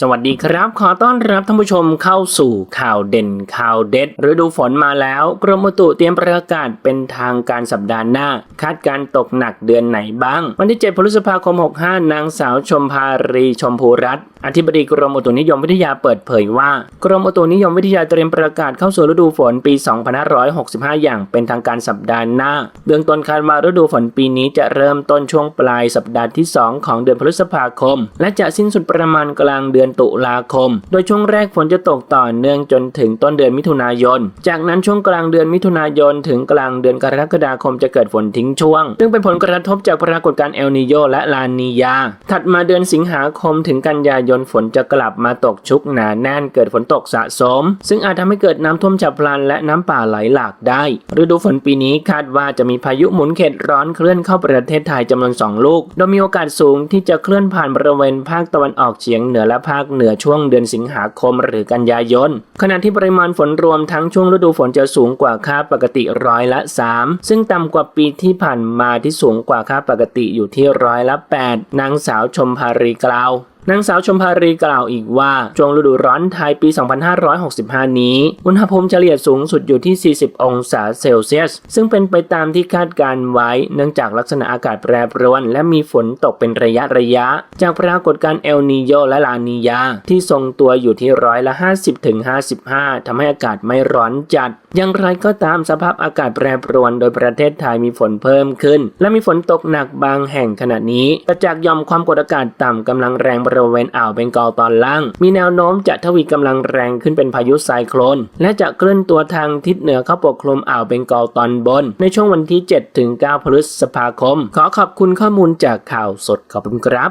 สวัสดีครับ ขอต้อนรับท่านผู้ชมเข้าสู่ข่าวเด่นข่าวเด็ดฤดูฝนมาแล้ว กรมอุตุเตรียมประกาศเป็นทางการสัปดาห์หน้า คาดการตกหนักเดือนไหนบ้าง วันที่ 7 พฤษภาคม 65 นางสาวชมภารีชมพูรัตน์อธิบดีกรมอุตุนิยมวิทยาเปิดเผยว่า กรมอุตุนิยมวิทยาเตรียมประกาศเข้าสู่ฤดูฝนปี 2565 อย่างเป็นทางการสัปดาห์หน้า เบื้องต้นคาดว่าฤดูฝนปีนี้จะเริ่มต้นช่วงปลายสัปดาห์ที่ 2 ของเดือนพฤษภาคม และจะสิ้นสุดประมาณกลางเดือนตุลาคม โดยช่วงแรกฝนจะตกต่อเนื่องจนถึงต้นเดือนมิถุนายน จากนั้นช่วงกลางเดือนมิถุนายน ถึงกลางเดือนกรกฎาคมจะเกิดฝนทิ้งช่วง ซึ่งเป็นผลกระทบจากปรากฏการณ์เอลนิโยและลานียา ถัดมาเดือนสิงหาคมถึงกันยายนฝนจะกลับมาตกชุกหนาแน่นเกิดฝนตกสะสม ซึ่งอาจทำให้เกิดน้ำท่วมฉับพลันและน้ำป่าไหลหลากได้ ฤดูฝนปีนี้คาดว่าจะมีพายุหมุนเขตร้อนเคลื่อนเข้าประเทศไทยจำนวนสองลูก โดยมีโอกาสสูงที่จะเคลื่อนผ่านบริเวณภาคตะวันออกเฉียงเหนือและภาคเหนือช่วงเดือนสิงหาคมหรือกันยายน ขณะที่ปริมาณฝนรวมทั้งช่วงฤดูฝนจะสูงกว่าค่าปกติร้อยละ 3 ซึ่งต่ำกว่าปีที่ผ่านมาที่สูงกว่าค่าปกติอยู่ที่ร้อยละ 8 นางสาวชมภารีกล่าว นางสาวชมภารีกล่าวอีกว่าช่วงฤดูร้อนไทยปี 2565 นี้ อุณหภูมิเฉลี่ยสูงสุดอยู่ที่ 40 องศาเซลเซียส ซึ่งเป็นไปตามที่คาดการไว้ เนื่องจากลักษณะอากาศแปรปรวน และมีฝนตกเป็นระยะระยะ จากปรากฏการณ์เอลนีโยและลานียาที่ทรงตัวอยู่ที่ร้อยละ 50-55 ทำให้อากาศไม่ร้อนจัด อย่างไรก็ตามสภาพอากาศแปรปรวนโดยประเทศไทยมีฝนเพิ่มขึ้น และมีฝนตกหนักบางแห่งขณะนี้แต่จากยอมความกดอากาศต่ำกำลังแรงบริเวณอ่าวเบงกอลตอนล่าง มีแนวโน้มจะทวีกำลังแรงขึ้นเป็นพายุไซโคลน และจะเคลื่อนตัวทางทิศเหนือเข้าปกคลุมอ่าวเบงกอลตอนบน ในช่วงวันที่7-9พฤษภาคม ขอขอบคุณข้อมูลจากข่าวสดขอบคุณครับ